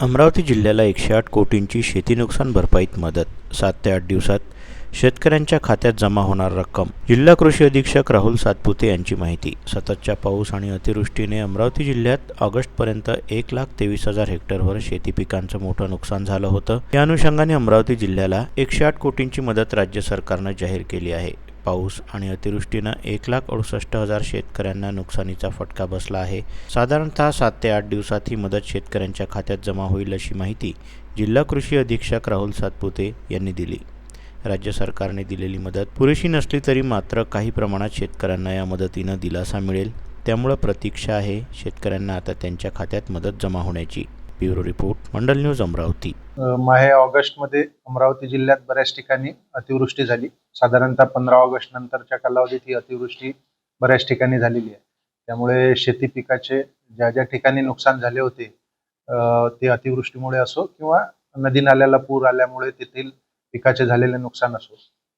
अमरावती जिल्ह्याला एकशे आठ कोटींची शेती नुकसान भरपाईत मदत. सात ते आठ दिवसात शेतकऱ्यांच्या खात्यात जमा होणार रक्कम. जिल्हा कृषी अधीक्षक राहुल सातपुते यांची माहिती. सततच्या पाऊस आणि अतिवृष्टीने अमरावती जिल्ह्यात ऑगस्टपर्यंत एक लाख तेवीस हजार हेक्टरवर शेती पिकांचं मोठं नुकसान झालं होतं. या अनुषंगाने अमरावती जिल्ह्याला एकशे आठ कोटींची मदत राज्य सरकारनं जाहीर केली आहे. पाऊस आणि अतिवृष्टीनं एक लाख अडुसष्ट हजार शेतकऱ्यांना नुकसानीचा फटका बसला आहे. साधारणतः सात ते आठ दिवसात ही मदत शेतकऱ्यांच्या खात्यात जमा होईल अशी माहिती जिल्हा कृषी अधीक्षक राहुल सातपुते यांनी दिली. राज्य सरकारने दिलेली मदत पुरेशी नसली तरी मात्र काही प्रमाणात शेतकऱ्यांना या मदतीनं दिलासा मिळेल. त्यामुळं प्रतीक्षा आहे शेतकऱ्यांना आता त्यांच्या खात्यात मदत जमा होण्याची. Bureau report Mandal news Amravati. माहे ऑगस्टमध्ये अमरावती जिल्ह्यात बऱ्याच ठिकाणी अतिवृष्टी झाली. साधारणतः पंधरा ऑगस्ट नंतरच्या कालावधीत ही अतिवृष्टी बऱ्याच ठिकाणी झालेली आहे. त्यामुळे शेती पिकाचे ज्या ज्या ठिकाणी नुकसान झाले होते ते अतिवृष्टीमुळे असो किंवा नदी नाल्याला पूर आल्यामुळे तेथील पिकाचे झालेले नुकसान असो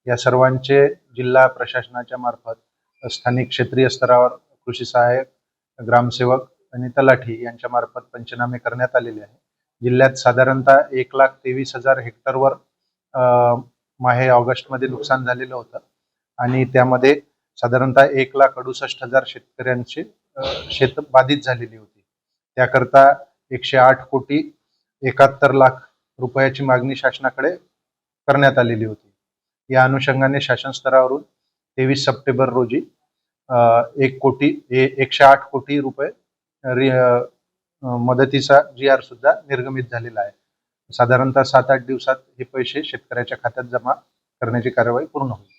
या सर्वांचे जिल्हा प्रशासनाच्या मार्फत स्थानिक क्षेत्रीय स्तरावर कृषी सहाय्यक ग्रामसेवक आणि तलाठी यांच्या मार्फत पंचनामे करण्यात आलेले आहे. जिल्ह्यात साधारणतः एक लाख तेवीस हजार हेक्टरवर माहे ऑगस्टमध्ये नुकसान झालेलं होतं. आणि त्यामध्ये साधारणतः एक लाख अडुसष्ट हजार शेतकऱ्यांची शेत बाधित झालेली होती. त्याकरता एकशे आठ कोटी एकाहत्तर लाख रुपयाची मागणी शासनाकडे करण्यात आलेली होती. या अनुषंगाने शासन स्तरावरून तेवीस सप्टेंबर रोजी एक कोटी एकशे आठ कोटी रुपये रि- मदतीचा जी आर सुद्धा निर्गमित झालेला आहे. साधारणतः सात आठ दिवसात हे पैसे शेतकऱ्याच्या खात्यात जमा करण्याची कार्यवाही पूर्ण होईल.